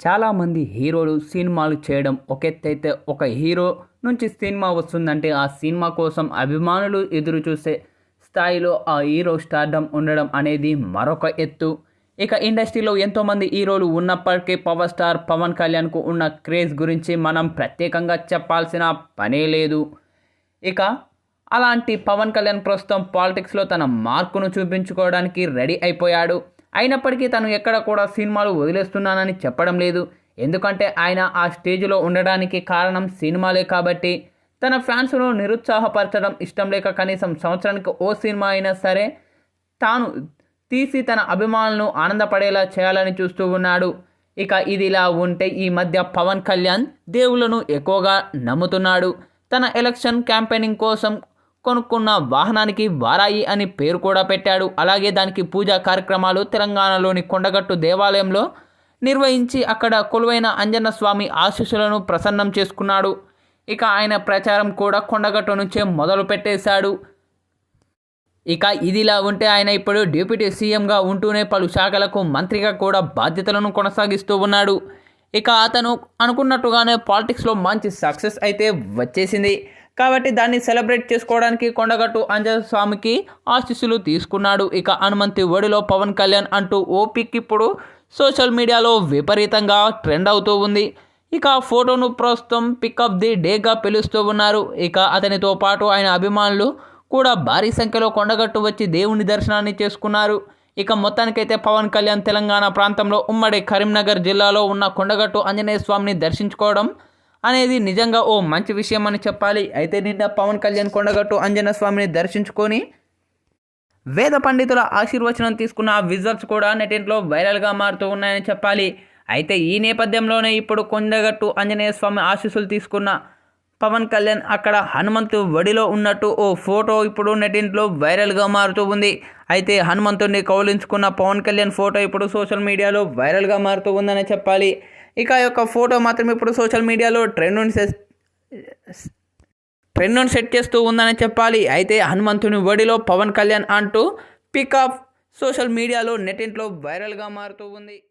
చాలామంది హీరోలు సినిమాలు చేయడం ఒక ఎత్తైతే ఒక హీరో నుంచి సినిమా వస్తుందంటే ఆ సినిమా కోసం అభిమానులు ఎదురు చూసే స్థాయిలో ఆ హీరో స్టార్డమ్ ఉండడం అనేది మరొక ఎత్తు. ఇక ఇండస్ట్రీలో ఎంతోమంది హీరోలు ఉన్నప్పటికీ పవర్ స్టార్ పవన్ కళ్యాణ్కు ఉన్న క్రేజ్ గురించి మనం ప్రత్యేకంగా చెప్పాల్సిన పనే లేదు. ఇక అలాంటి పవన్ కళ్యాణ్ ప్రస్తుతం పాలిటిక్స్లో తన మార్కును చూపించుకోవడానికి రెడీ అయిపోయాడు. అయినప్పటికీ తను ఎక్కడ కూడా సినిమాలు వదిలేస్తున్నానని చెప్పడం లేదు. ఎందుకంటే ఆయన ఆ స్టేజ్లో ఉండడానికి కారణం సినిమాలే కాబట్టి. తన ఫ్యాన్స్ను నిరుత్సాహపరచడం ఇష్టం లేక కనీసం సంవత్సరానికి ఓ సినిమా అయినా సరే తాను తీసి తన అభిమానులను ఆనందపడేలా చేయాలని చూస్తూ ఉన్నాడు. ఇక ఇదిలా ఉంటే ఈ మధ్య పవన్ కళ్యాణ్ దేవుళ్ళను ఎక్కువగా నమ్ముతున్నాడు. తన ఎలక్షన్ క్యాంపెయినింగ్ కోసం కొనుక్కున్న వాహనానికి వారాయి అని పేరు కూడా పెట్టాడు. అలాగే దానికి పూజా కార్యక్రమాలు తెలంగాణలోని కొండగట్టు దేవాలయంలో నిర్వహించి అక్కడ కొలువైన అంజన్న స్వామి ఆశీస్సులను ప్రసన్నం చేసుకున్నాడు. ఇక ఆయన ప్రచారం కూడా కొండగట్టు నుంచే మొదలు పెట్టేశాడు. ఇక ఇదిలా ఉంటే ఆయన ఇప్పుడు డిప్యూటీ సీఎంగా ఉంటూనే పలు శాఖలకు మంత్రిగా కూడా బాధ్యతలను కొనసాగిస్తూ ఉన్నాడు. ఇక అతను అనుకున్నట్టుగానే పాలిటిక్స్లో మంచి సక్సెస్ అయితే వచ్చేసింది. కాబట్టి దాన్ని సెలబ్రేట్ చేసుకోవడానికి కొండగట్టు అంజన స్వామికి ఆశీస్సులు తీసుకున్నాడు. ఇక హనుమంతి ఒడిలో పవన్ కళ్యాణ్ అంటూ ఓపిక్ ఇప్పుడు సోషల్ మీడియాలో విపరీతంగా ట్రెండ్ అవుతూ ఉంది. ఇక ఫోటోను ప్రస్తుతం పికప్ ది డేగా పిలుస్తూ ఉన్నారు. ఇక అతనితో పాటు ఆయన అభిమానులు కూడా భారీ సంఖ్యలో కొండగట్టు వచ్చి దేవుని దర్శనాన్ని చేసుకున్నారు. ఇక మొత్తానికైతే పవన్ కళ్యాణ్ తెలంగాణ ప్రాంతంలో ఉమ్మడి కరీంనగర్ జిల్లాలో ఉన్న కొండగట్టు ఆంజనేయ స్వామిని దర్శించుకోవడం అనేది నిజంగా ఓ మంచి విషయం అని చెప్పాలి. అయితే నిన్న పవన్ కళ్యాణ్ కొండగట్టు అంజన స్వామిని దర్శించుకొని వేద పండితుల ఆశీర్వచనం తీసుకున్న ఆ విజువల్స్ కూడా నెటింట్లో వైరల్గా మారుతూ ఉన్నాయని చెప్పాలి. అయితే ఈ నేపథ్యంలోనే ఇప్పుడు కొండగట్టు ఆంజనేయ స్వామి ఆశీస్సులు తీసుకున్న పవన్ కళ్యాణ్ అక్కడ హనుమంతు వడిలో ఉన్నట్టు ఓ ఫోటో ఇప్పుడు నెటింట్లో వైరల్గా మారుతూ ఉంది. అయితే హనుమంతుడిని కౌలించుకున్న పవన్ కళ్యాణ్ ఫోటో ఇప్పుడు సోషల్ మీడియాలో వైరల్గా మారుతూ ఉందని చెప్పాలి. ఇక యొక్క ఫోటో మాత్రం ఇప్పుడు సోషల్ మీడియాలో ట్రెండ్ ట్రెండ్ను సెట్ చేస్తూ ఉందని చెప్పాలి. అయితే హనుమంతుని ఒడిలో పవన్ కళ్యాణ్ అంటూ పికప్ సోషల్ మీడియాలో నెటింట్లో వైరల్గా మారుతూ ఉంది.